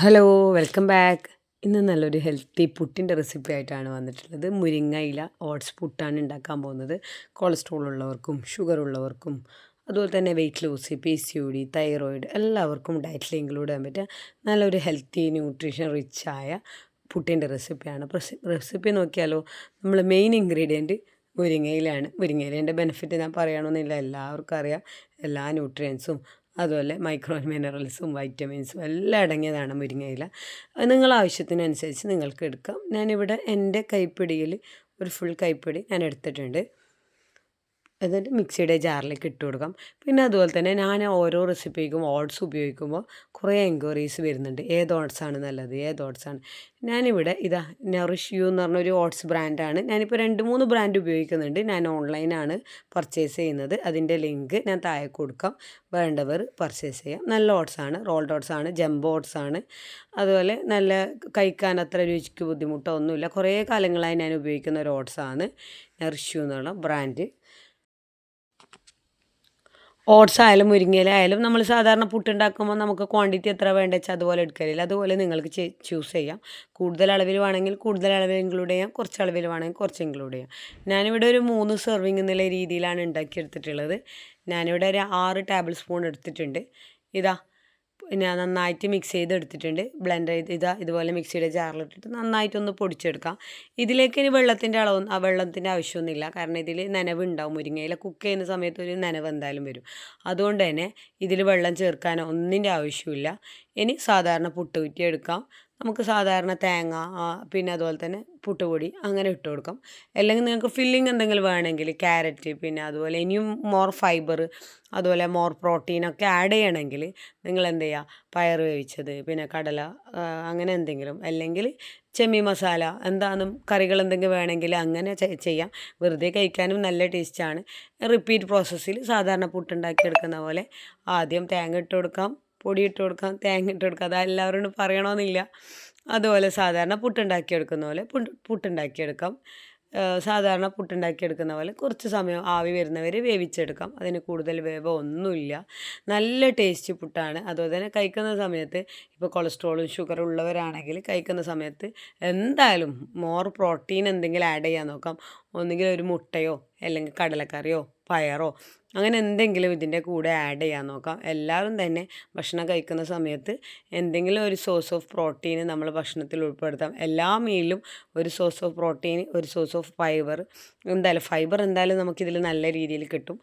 Hello welcome back ഇന്ന് നല്ലൊരു healthy പുട്ടിന്റെ റെസിപ്പി ആയിട്ടാണ് വന്നിട്ടുള്ളത്. മുരിങ്ങ ഇല ഓട്സ് പുട്ടാണ് ഉണ്ടാക്കാൻ പോകുന്നത്. കൊളസ്ട്രോൾ ഉള്ളവർക്കും ഷുഗർ ഉള്ളവർക്കും അതുപോലെ തന്നെ weight loss P C O D thyroid എല്ലാവർക്കും ഡയറ്റിൽ ഇൻക്ലൂഡ് ചെയ്യാൻ പറ്റുക നല്ലൊരു ഹെൽത്തി ന്യൂട്രീഷൻ റിച്ച് ആയ പുട്ടിന്റെ റെസിപ്പിയാണ് റെസിപ്പി നോക്കിയാലോ നമ്മൾ മെയിൻ ഇൻഗ്രീഡിയന്റ് മുരിങ്ങയിലാണ് മുരിങ്ങയിലേന്റെ ബെനിഫിറ്റ് ഞാൻ പറയണമെന്നില്ല എല്ലാവർക്കും അറിയാം. എല്ലാ ന്യൂട്രിയൻസും അതുപോലെ മൈക്രോ മിനറൽസും വൈറ്റമിൻസും എല്ലാം അടങ്ങിയതാണ് മുരിങ്ങയില. നിങ്ങൾ ആവശ്യത്തിനനുസരിച്ച് നിങ്ങൾക്ക് എടുക്കാം. ഞാനിവിടെ എന്റെ കൈപ്പിടിയിൽ ഒരു ഫുൾ കൈപ്പിടി ഞാൻ എടുത്തിട്ടുണ്ട്. എന്നിട്ട് മിക്സിയുടെ ജാറിലേക്ക് ഇട്ട് കൊടുക്കാം. പിന്നെ അതുപോലെ തന്നെ ഞാൻ ഓരോ റെസിപ്പിക്കും ഓട്സ് ഉപയോഗിക്കുമ്പോൾ കുറേ എൻക്വയറീസ് വരുന്നുണ്ട്. ഏത് ഓട്സാണ് നല്ലത് ഏത് ഓട്സാണ് ഞാനിവിടെ ഇതാ നറിഷ് യു എന്ന് പറഞ്ഞൊരു ഓട്സ് ബ്രാൻഡാണ് ഞാനിപ്പോൾ രണ്ട് മൂന്ന് ബ്രാൻഡ് ഉപയോഗിക്കുന്നുണ്ട്. ഞാൻ ഓൺലൈനാണ് പർച്ചേസ് ചെയ്യുന്നത്. അതിന്റെ ലിങ്ക് ഞാൻ താഴെ കൊടുക്കാം. വേണ്ടവർ പർച്ചേസ് ചെയ്യാം. നല്ല ഓട്സാണ് റോൾഡ് ഓട്സാണ് ജംബോ ഓട്സാണ് അതുപോലെ നല്ല കഴിക്കാൻ അത്ര രുചിക്ക് ബുദ്ധിമുട്ടോ ഒന്നുമില്ല കുറേ കാലങ്ങളായി ഞാൻ ഉപയോഗിക്കുന്ന ഒരു ഓട്സാണ് നറിഷ്യൂ എന്നുള്ള ബ്രാൻഡ് ഓട്സ് ആയാലും മുരിങ്ങയില ആയാലും നമ്മൾ സാധാരണ പുട്ടുണ്ടാക്കുമ്പോൾ നമുക്ക് ക്വാണ്ടിറ്റി എത്ര വേണ്ട വെച്ചാൽ അതുപോലെ എടുക്കലില്ല. അതുപോലെ നിങ്ങൾക്ക് ചൂസ് ചെയ്യാം. കൂടുതൽ അളവിൽ വേണമെങ്കിൽ കൂടുതൽ അളവിൽ ഇൻക്ലൂഡ് ചെയ്യാം. കുറച്ച് അളവിൽ വേണമെങ്കിൽ കുറച്ച് ഇൻക്ലൂഡ് ചെയ്യാം. ഞാനിവിടെ ഒരു മൂന്ന് സെർവിങ് എന്നുള്ള രീതിയിലാണ് ഉണ്ടാക്കിയെടുത്തിട്ടുള്ളത്. ഞാനിവിടെ ഒരു ആറ് ടേബിൾ സ്പൂൺ എടുത്തിട്ടുണ്ട്. ഇതാ പിന്നെ നന്നായിട്ട് മിക്സ് ചെയ്തെടുത്തിട്ടുണ്ട്. ബ്ലെൻഡ് ചെയ്ത് ഇതാ ഇതുപോലെ മിക്സിയുടെ ജാറിലിട്ടിട്ട് നന്നായിട്ടൊന്ന് പൊടിച്ചെടുക്കാം. ഇതിലേക്ക് ഇനി വെള്ളത്തിന്റെ അളവ് ആ വെള്ളത്തിന്റെ ആവശ്യമൊന്നുമില്ല. കാരണം ഇതിൽ നനവ് ഉണ്ടാവും മുരിങ്ങയില കുക്ക് ചെയ്യുന്ന സമയത്ത് ഒരു നനവ് എന്തായാലും വരും. അതുകൊണ്ട് തന്നെ ഇതിൽ വെള്ളം ചേർക്കാനോ ഒന്നിന്റെ ആവശ്യമില്ല ഇനി സാധാരണ പുട്ടുകുറ്റി എടുക്കാം. നമുക്ക് സാധാരണ തേങ്ങ പിന്നെ അതുപോലെ തന്നെ പുട്ടുപൊടി അങ്ങനെ ഇട്ട് കൊടുക്കാം. അല്ലെങ്കിൽ നിങ്ങൾക്ക് ഫില്ലിംഗ് എന്തെങ്കിലും വേണമെങ്കിൽ ക്യാരറ്റ് പിന്നെ അതുപോലെ ഇനിയും മോർ ഫൈബർ അതുപോലെ മോർ പ്രോട്ടീനൊക്കെ ആഡ് ചെയ്യണമെങ്കിൽ നിങ്ങൾ എന്ത് ചെയ്യുക? പയർ വേവിച്ചത് പിന്നെ കടല അങ്ങനെ എന്തെങ്കിലും. അല്ലെങ്കിൽ ചെമ്മി മസാല എന്താണെന്നും കറികൾ എന്തെങ്കിലും വേണമെങ്കിൽ അങ്ങനെ ചെയ്യാം. വെറുതെ കഴിക്കാനും നല്ല ടേസ്റ്റാണ് റിപ്പീറ്റ് പ്രോസസ്സിൽ സാധാരണ പുട്ടുണ്ടാക്കിയെടുക്കുന്ന പോലെ ആദ്യം തേങ്ങ ഇട്ട് കൊടുക്കാം. പൊടി ഇട്ട് കൊടുക്കാം തേങ്ങ ഇട്ട് കൊടുക്കാം. അത് എല്ലാവരോടും പറയണമെന്നില്ല അതുപോലെ സാധാരണ പുട്ടുണ്ടാക്കി എടുക്കുന്ന പോലെ പുട്ടുണ്ടാക്കിയെടുക്കാം സാധാരണ പുട്ടുണ്ടാക്കിയെടുക്കുന്ന പോലെ കുറച്ച് സമയം ആവി വരുന്നവരെ വേവിച്ചെടുക്കാം. അതിന് കൂടുതൽ വേവോ ഒന്നുമില്ല. നല്ല ടേസ്റ്റ് പുട്ടാണ്. അതുപോലെ തന്നെ കഴിക്കുന്ന സമയത്ത് ഇപ്പോൾ കൊളസ്ട്രോളും ഷുഗറും ഉള്ളവരാണെങ്കിൽ കഴിക്കുന്ന സമയത്ത് എന്തായാലും മോർ പ്രോട്ടീൻ എന്തെങ്കിലും ആഡ് ചെയ്യാൻ നോക്കാം. ഒന്നുകിൽ ഒരു മുട്ടയോ അല്ലെങ്കിൽ കടലക്കറിയോ പയറോ അങ്ങനെ എന്തെങ്കിലും ഇതിന്റെ കൂടെ ആഡ് ചെയ്യാൻ നോക്കാം. എല്ലാവരും തന്നെ ഭക്ഷണം കഴിക്കുന്ന സമയത്ത് എന്തെങ്കിലും ഒരു സോഴ്സ് ഓഫ് പ്രോട്ടീൻ നമ്മൾ ഭക്ഷണത്തിൽ ഉൾപ്പെടുത്താം. എല്ലാ മീലിലും ഒരു സോഴ്സ് ഓഫ് പ്രോട്ടീൻ ഒരു സോഴ്സ് ഓഫ് ഫൈബർ എന്തായാലും ഫൈബർ എന്തായാലും നമുക്കിതിൽ നല്ല രീതിയിൽ കിട്ടും.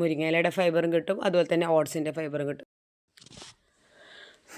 മുരിങ്ങയിലയുടെ ഫൈബറും കിട്ടും. അതുപോലെ തന്നെ ഓട്സിന്റെ ഫൈബറും കിട്ടും.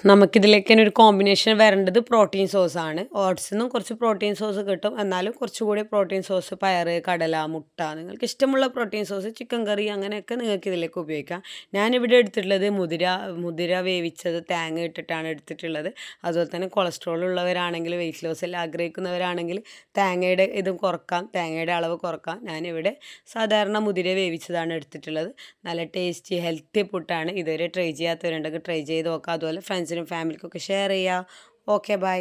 നമുക്കിതിലേക്ക് ഒരു കോമ്പിനേഷൻ വരേണ്ടത് പ്രോട്ടീൻ സോസ് ആണ്. ഓട്സിൽ നിന്നും കുറച്ച് പ്രോട്ടീൻ സോസ് കിട്ടും. എന്നാലും കുറച്ചുകൂടി പ്രോട്ടീൻ സോസ് പയർ കടല മുട്ട നിങ്ങൾക്ക് ഇഷ്ടമുള്ള പ്രോട്ടീൻ സോസ് ചിക്കൻ കറി അങ്ങനെയൊക്കെ നിങ്ങൾക്ക് ഇതിലേക്ക് ഉപയോഗിക്കാം. ഞാനിവിടെ എടുത്തിട്ടുള്ളത് മുതിര മുതിര വേവിച്ചത് തേങ്ങ ഇട്ടിട്ടാണ് എടുത്തിട്ടുള്ളത്. അതുപോലെ തന്നെ കൊളസ്ട്രോൾ ഉള്ളവരാണെങ്കിൽ വെയിറ്റ് ലോസ് എല്ലാം ആഗ്രഹിക്കുന്നവരാണെങ്കിൽ തേങ്ങയുടെ ഇതും കുറക്കാം. തേങ്ങയുടെ അളവ് കുറക്കാം. ഞാനിവിടെ സാധാരണ മുതിര വേവിച്ചതാണ് എടുത്തിട്ടുള്ളത്. നല്ല ടേസ്റ്റി ഹെൽത്തി പുട്ടാണ് ഇതുവരെ ട്രൈ ചെയ്യാത്തവരുണ്ടെങ്കിൽ ട്രൈ ചെയ്ത് നോക്കാം. അതുപോലെ ഫ്രണ്ട്സ് ഫ്രണ്ട്സിനും ഫാമിലിക്കൊക്കെ ഷെയർ ചെയ്യുക ഓക്കെ ബൈ